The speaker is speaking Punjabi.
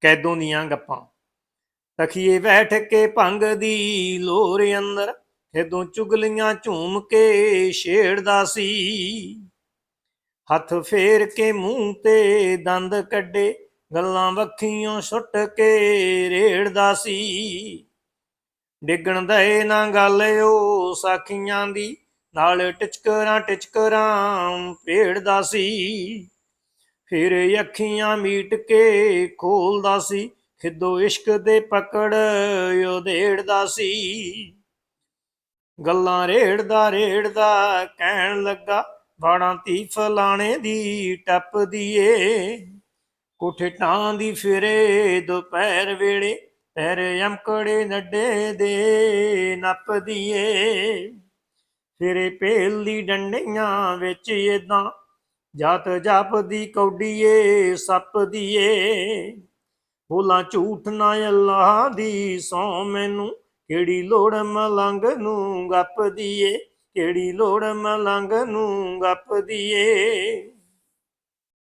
ਕੈਦੋਂ ਦੀਆਂ ਗੱਪਾਂ। ਤਖੀਏ ਬੈਠ ਕੇ ਭੰਗ ਦੀ ਲੋਰ ਅੰਦਰ, ਖੇਦੋਂ ਚੁਗਲੀਆਂ ਝੂਮ ਕੇ ਛੇੜਦਾ ਸੀ। ਹੱਥ ਫੇਰ ਕੇ ਮੂੰਹ ਤੇ ਦੰਦ ਕੱਢੇ, ਗੱਲਾਂ ਵੱਖੀਆਂ ਸੁੱਟ ਕੇ ਰੇੜਦਾ ਸੀ। ਡਿੱਗਣ ਦਏ ਨਾ ਗੱਲ ਉਹ ਸਾਖੀਆਂ ਦੀ, ਨਾਲ ਟਿਚਕਰਾਂ ਟਿਚਕਰਾਂ ਪੇੜਦਾ ਸੀ। ਫਿਰ ਅੱਖੀਆਂ ਮੀਟ ਕੇ ਖੋਲਦਾ ਸੀ, ਖਿੱਦੋ ਇਸ਼ਕ ਦੇ ਪਕੜ ਉਧੇੜਦਾ ਸੀ। ਗੱਲਾਂ ਰੇੜਦਾ ਰੇੜਦਾ ਕਹਿਣ ਲੱਗਾ ਬਾੜਾਂ ਤੀ ਫਲਾਣੇ ਦੀ ਟੱਪਦੀ ਏ ਕੋਠੇ ਟਾਂ ਦੀ ਫਿਰੇ ਦੁਪਹਿਰ ਵੇਲੇ, ਪੈਰ ਯਮਕੜੇ ਨੱਡੇ ਦੇ ਨੱਪਦੀ ਏ ਫਿਰੇ ਪੇਲ ਦੀ ਡੰਡੀਆਂ ਵਿੱਚ ਏਦਾਂ ਜਾਤ ਜਾਪਦੀ ਕੌਡੀਏ ਸੱਪਦੀ ਏ ਬੋਲਾਂ ਝੂਠ ਨਾ ਅੱਲਾਹ ਦੀ, ਸੌ ਮੈਨੂੰ ਕਿਹੜੀ ਲੋੜ ਮਲੰਗ ਨੂੰ ਗੱਪਦੀ ਏ ਕਿਹੜੀ ਲੋੜ ਮਲੰਗ ਨੂੰ ਗੱਪਦੀ ਏ